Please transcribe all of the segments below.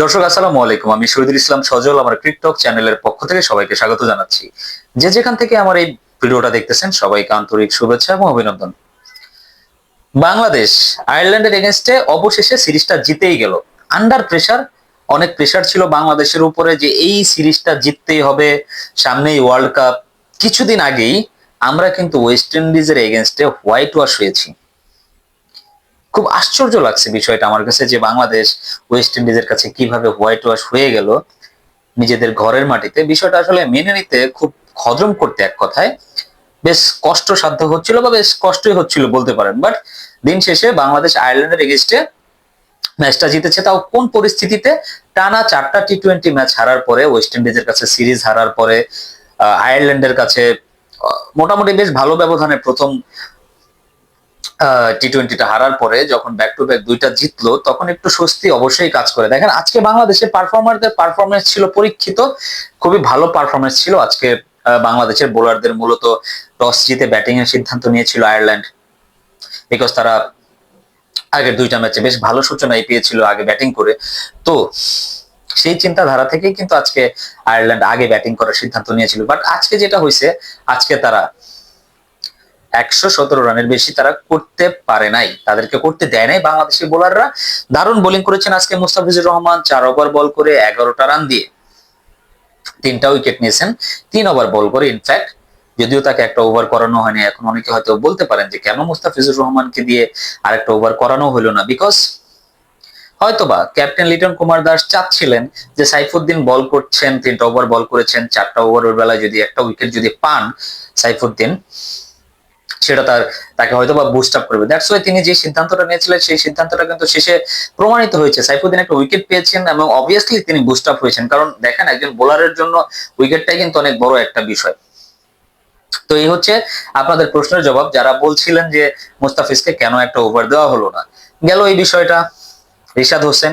দর্শক, আসসালামু আলাইকুম। আমি শহীদুল ইসলাম সজল, আমার ক্রিকটক চ্যানেলের পক্ষ থেকে সবাইকে স্বাগত জানাচ্ছি। যে যেখান থেকে আমার এই ভিডিওটা দেখতেছেন, সবাইকে আন্তরিক শুভেচ্ছা এবং অভিনন্দন। বাংলাদেশ আয়ারল্যান্ডের এগেনস্টে অবশেষে সিরিজটা জিতেই গেল। আন্ডার প্রেসার অনেক প্রেশার ছিল বাংলাদেশের উপরে যে এই সিরিজটা জিততেই হবে সামনেই ওয়ার্ল্ড কাপ কিছুদিন আগেই আমরা কিন্তু ওয়েস্ট ইন্ডিজের এগেনস্টে হোয়াইট ওয়াশ হয়েছি। খুব আশ্চর্য লাগছে বিষয়টা আমার কাছে যে বাংলাদেশ ওয়েস্ট ইন্ডিজের কাছে কীভাবে হোয়াইট ওয়াশ হয়ে গেল নিজেদের ঘরের মাটিতে। বিষয়টা আসলে মেনে নিতে খুব হজম করতে এক কথায়। বেশ কষ্টসাধ্য হচ্ছিল বা বেশ কষ্টই হচ্ছিল বলতে পারেন। বাট দিন শেষে বাংলাদেশ আয়ারল্যান্ডের এগেস্টে ম্যাচটা জিতেছে। তাও কোন পরিস্থিতিতে? টানা চারটা টি টোয়েন্টি ম্যাচ হারার পরে ওয়েস্ট ইন্ডিজের কাছে সিরিজ হারার পরে আয়ারল্যান্ডের কাছে মোটামুটি বেশ ভালো ব্যবধানে প্রথম টি টোয়েন্টিটা হারার পরে যখন ব্যাক টু ব্যাক দুইটা জিতলো, তখন একটু স্বস্তি অবশ্যই কাজ করে। দেখেন, আজকে বাংলাদেশের পারফর্মারদের পারফরমেন্স ছিল পরীক্ষিত, খুবই ভালো পারফরমেন্স ছিল। আজকে বাংলাদেশের বোলারদের মূলত টস জিতে ব্যাটিং এর সিদ্ধান্ত নিয়েছিল আয়ারল্যান্ড বিকজ তারা আগের দুইটা ম্যাচে বেশ ভালো সূচনাই পেয়েছিল আগে ব্যাটিং করে। তো, সেই চিন্তাধারা থেকেই কিন্তু আজকে আয়ারল্যান্ড আগে ব্যাটিং করার সিদ্ধান্ত নিয়েছিল। বাট আজকে যেটা হয়েছে আজকে তারা একশো সতেরো রানের বেশি তারা করতে পারে নাই, তাদেরকে করতে দেয় নাই বাংলাদেশি বোলাররা। দারুণ বোলিং করেছেন আজকে মুস্তাফিজুর রহমান, চার ওভার বল করে এগারোটা রান দিয়ে। তিনটা উইকেট নিয়েছেন, তিন ওভার বল করে ইনফ্যাক্ট যদিও তাকে একটা ওভার করানো হয়নি, এখন অনেকে হয়তো বলতে পারেন যে কেন মুস্তাফিজুর রহমানকে দিয়ে আরেকটা ওভার করানো হলো না? বিকজ হয়তোবা ক্যাপ্টেন লিটন কুমার দাস চাচ্ছিলেন যে সাইফুদ্দিন বল করছেন, তিনটা ওভার বল করেছেন, চারটা ওভারের বেলায় যদি একটা উইকেট যদি পান সাইফুদ্দিন সেটা তার, তাকে হয়তো বা বুস্ট আপ করবে। দ্যাটস ওয়াই তিনি যে সিদ্ধান্তটা নিয়েছিলেন, সেই সিদ্ধান্তটা কিন্তু শেষে প্রমাণিত হয়েছে। সাইফুদ্দিন একটা উইকেট পেয়েছেন এবং অবভিয়াসলি তিনি বুস্ট আপ হয়েছেন। কারণ দেখেন একজন বোলারের জন্য উইকেটটাই কিন্তু অনেক বড় একটা বিষয়। তো এই হচ্ছে আপনাদের প্রশ্নের জবাব। যারা বলছিলেন যে মুস্তাফিজকে কেন একটা ওভার দেওয়া হলো না। গেল এই বিষয়টা। রিশাদ হোসেন,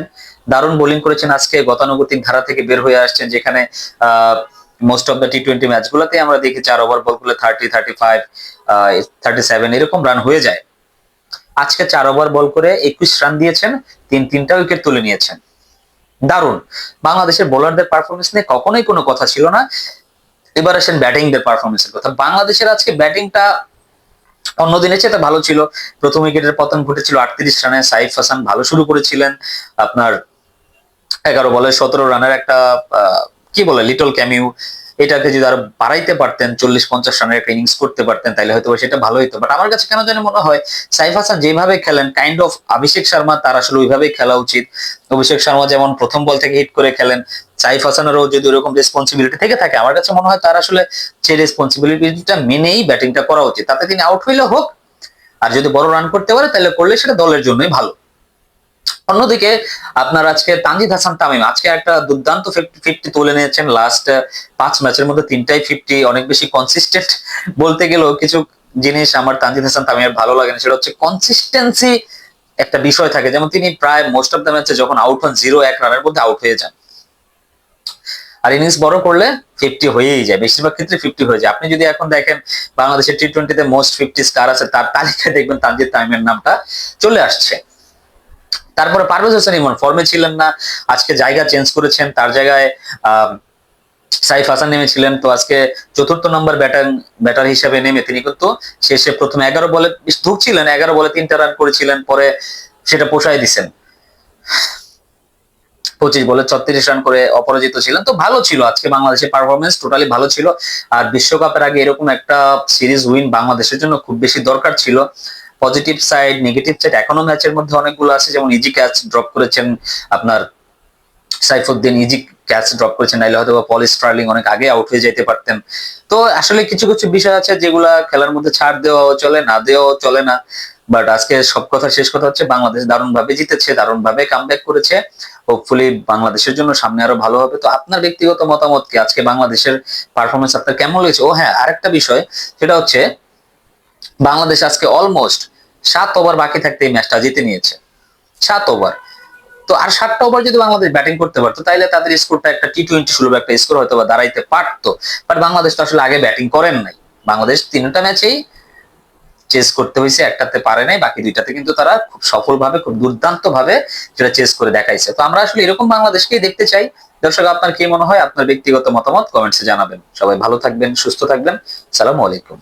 দারুণ বোলিং করেছেন আজকে। গতানুগতিক ধারা থেকে বের হয়ে আসছেন যেখানে most of the T twenty ম্যাচগুলোতে আমরা দেখি চার ওভার বল করলে thirty thirty five thirty seven এরকম রান হয়ে যায়। আজকে চার ওভার বল করে একুশ রান দিয়েছেন, তিন, তিনটা উইকেট তুলে নিয়েছেন। দারুণ। বাংলাদেশের বোলারদের পারফরমেন্স নিয়ে কখনোই কোনো কথা ছিল না। এবার আসেন ব্যাটিং দের পারফরমেন্সের কথা। বাংলাদেশের আজকে ব্যাটিংটা অন্য দিনের চেয়ে ভালো ছিল। প্রথম উইকেটের পতন ঘটেছিল আটত্রিশ রানে সাইফ হাসান ভালো শুরু করেছিলেন। আপনার এগারো বলে সতেরো রানের একটা কি বলে লিটল ক্যামিউ এটাকে যদি আরও বাড়াইতে পারতেন, চল্লিশ পঞ্চাশ রানের একটা ইনিংস করতে পারতেন তাহলে হয়তো সেটা ভালো হতো বাট আমার কাছে কেন জানি মনে হয়, সাইফ হাসান যেভাবে খেলেন কাইন্ড অফ অভিষেক শর্মা তার আসলে ওইভাবেই খেলা উচিত। অভিষেক শর্মা যেমন প্রথম বল থেকে হিট করে খেলেন, সাইফ হাসানেরও যদি ওরকম রেসপন্সিবিলিটি থেকে থাকে, আমার কাছে মনে হয় তার আসলে সেই রেসপন্সিবিলিটিটা মেনেই ব্যাটিংটা করা উচিত। তাতে তিনি আউট হইলে হোক, আর যদি বড় রান করতে পারে তাহলে করলে সেটা দলের জন্যই ভালো। অন্যদিকে আপনার আজকে তানজিদ হাসান তামিম, আজকে একটা দুর্দান্ত ফিফটি তুলে নিয়েছেন লাস্ট পাঁচ ম্যাচের মধ্যে তিনটাই ফিফটি অনেক বেশি কনসিস্টেন্ট বলতে গেলেও কিছু জিনিস আমার তানজিদ হাসান তামিমের ভালো লাগে না, সেটা হচ্ছে কনসিস্টেন্সি একটা বিষয় থাকে। যেমন তিনি প্রায় মোস্ট অফ দ্য ম্যাচে যখন আউট হন জিরো এক রানের মধ্যে আউট হয়ে যান। আর ইনিংস বড় করলে ফিফটি হয়েই যায়, বেশিরভাগ ক্ষেত্রে ফিফটি হয়ে যায়। আপনি যদি এখন দেখেন বাংলাদেশের টি টোয়েন্টিতে মোস্ট ফিফটি স্টার আছে, তার তালিকায় দেখবেন তানজিদ তামিমের নামটা চলে আসছে। তারপরে পারভেজ হোসেন ইমন ফর্মে ছিলেন না, আজকে জায়গা চেঞ্জ করেছেন, তার জায়গায় সাইফ হাসান নেমেছিলেন তো আজকে চতুর্থ নম্বর ব্যাটার ব্যাটার হিসেবে নেমে তিনি কিন্তু শেষে প্রথমে এগারো বলে ঢুকছিলেন এগারো বলে তিনটা রান করেছিলেন, পরে সেটা পোষায় দিছেন। পঁচিশ বলে ছত্রিশ রান করে অপরাজিত ছিলেন, তো ভালো ছিল আজকে বাংলাদেশের পারফরমেন্স টোটালি ভালো ছিল। আর বিশ্বকাপের আগে এরকম একটা সিরিজ উইন বাংলাদেশের জন্য খুব বেশি দরকার ছিল। পজিটিভ সাইড নেগেটিভ সাইড এখনও ম্যাচের মধ্যে অনেকগুলো আছে, যেমন ইজি ক্যাচ ড্রপ করেছেন আপনার সাইফুদ্দিন ইজি ক্যাচ ড্রপ করেছেন, নাইলে হয়তো বা পল স্টার্লিং অনেক আগে আউট হয়ে যেতে পারতেন। তো আসলে কিছু কিছু বিষয় আছে যেগুলা খেলার মধ্যে ছাড় দেওয়াও চলে, না দেওয়াও চলে না। বাট আজকে সব কথা, শেষ কথা হচ্ছে বাংলাদেশ দারুণ ভাবে জিতেছে দারুণ ভাবে কামব্যাক করেছে। হোপফুলি বাংলাদেশের জন্য সামনে আরও ভালো হবে। তো আপনার ব্যক্তিগত মতামত কি? আজকে বাংলাদেশের পারফরমেন্স আপনার কেমন লেগেছে? ও হ্যাঁ আরেকটা বিষয়, সেটা হচ্ছে বাংলাদেশ আজকে অলমোস্ট সাত ওভার বাকি থাকতে এই ম্যাচটা জিতে নিয়েছে। সাত ওভার তো আর সাতটা ওভার যদি বাংলাদেশ ব্যাটিং করতে পারতো তাহলে তাদের স্কোরটা একটা টি টোয়েন্টি সুলভ একটা স্কোর হয়তো বা দাঁড়াইতে পারতো। বাট বাংলাদেশ তো আসলে আগে ব্যাটিং করেন নাই। বাংলাদেশ তিনটা ম্যাচেই চেস করতে হয়েছে, একটাতে পারে নাই, বাকি দুইটাতে কিন্তু তারা খুব সফলভাবে, খুব দুর্দান্ত ভাবে সেটা চেস করে দেখাইছে। তো আমরা আসলে এরকম বাংলাদেশকেই দেখতে চাই। দর্শক, আপনার কি মনে হয়? আপনার ব্যক্তিগত মতামত কমেন্টসে জানাবেন। সবাই ভালো থাকবেন, সুস্থ থাকবেন। সালামু আলাইকুম।